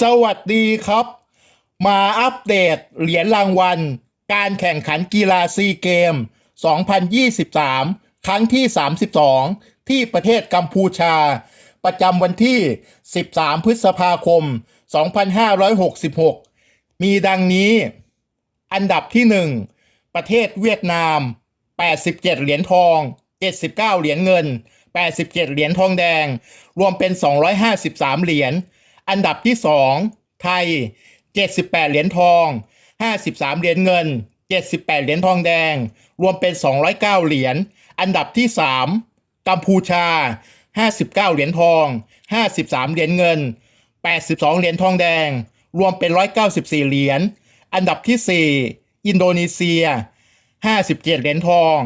สวัสดีครับ มาอัปเดตเหรียญรางวัล การแข่งขันกีฬาซีเกม 2023 ครั้งที่ 32 ที่ประเทศกัมพูชา ประจำวันที่ 13 พฤษภาคม 2566 มีดังนี้ อันดับที่ 1 ประเทศเวียดนาม 87 เหรียญทอง 79 เหรียญเงิน 87 เหรียญทองแดง รวมเป็น 253 เหรียญ อันดับที่ 2 ไทย 78 เหรียญทอง 53 เหรียญเงิน 78 เหรียญทองแดง รวมเป็น 209 เหรียญ อันดับที่ 3 กัมพูชา 59 เหรียญทอง 53 เหรียญเงิน 82 เหรียญทองแดง รวมเป็น 194 เหรียญ อันดับที่ 4 อินโดนีเซีย 57 เหรียญทอง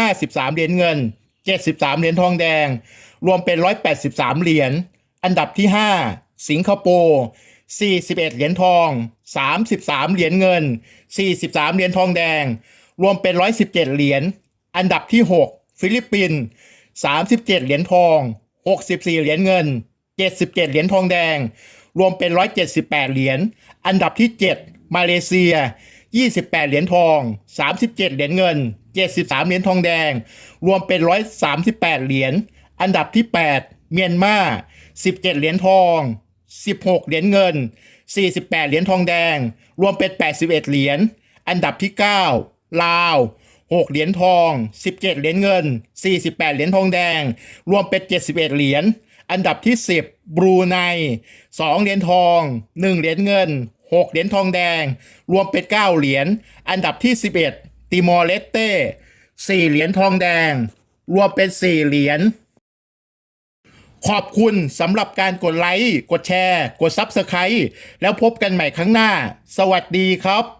53 เหรียญเงิน 73 เหรียญทองแดง รวมเป็น 183 เหรียญ อันดับที่ 5 สิงคโปร์41 เหรียญทอง 33 เหรียญเงิน 43 เหรียญทองแดง รวมเป็น 117 เหรียญ อันดับที่ 6 ฟิลิปปินส์ 37 เหรียญทอง 64 เหรียญเงิน 77 เหรียญทองแดง รวมเป็น 178 เหรียญ อันดับที่ 7 มาเลเซีย 28 เหรียญทอง 37 เหรียญเงิน 73 เหรียญทองแดง รวมเป็น 138 เหรียญ อันดับที่ 8 เมียนมา 17 เหรียญทอง 16 เหรียญเงิน 48 เหรียญทองแดง รวมเป็น 81 เหรียญ อันดับที่ 9 ลาว 6 เหรียญทอง 17 เหรียญเงิน 48 เหรียญทองแดง รวมเป็น 71 เหรียญ อันดับที่ 10 บรูไน 2 เหรียญทอง 1 เหรียญเงิน 6 เหรียญทองแดง รวมเป็น 9 เหรียญ อันดับที่ 11 ติมอร์เลสเต้ 4 เหรียญทองแดง รวมเป็น 4 เหรียญ ขอบคุณสำหรับการกดไลค์ กดแชร์ กด Subscribe แล้วพบกันใหม่ครั้งหน้า สวัสดีครับ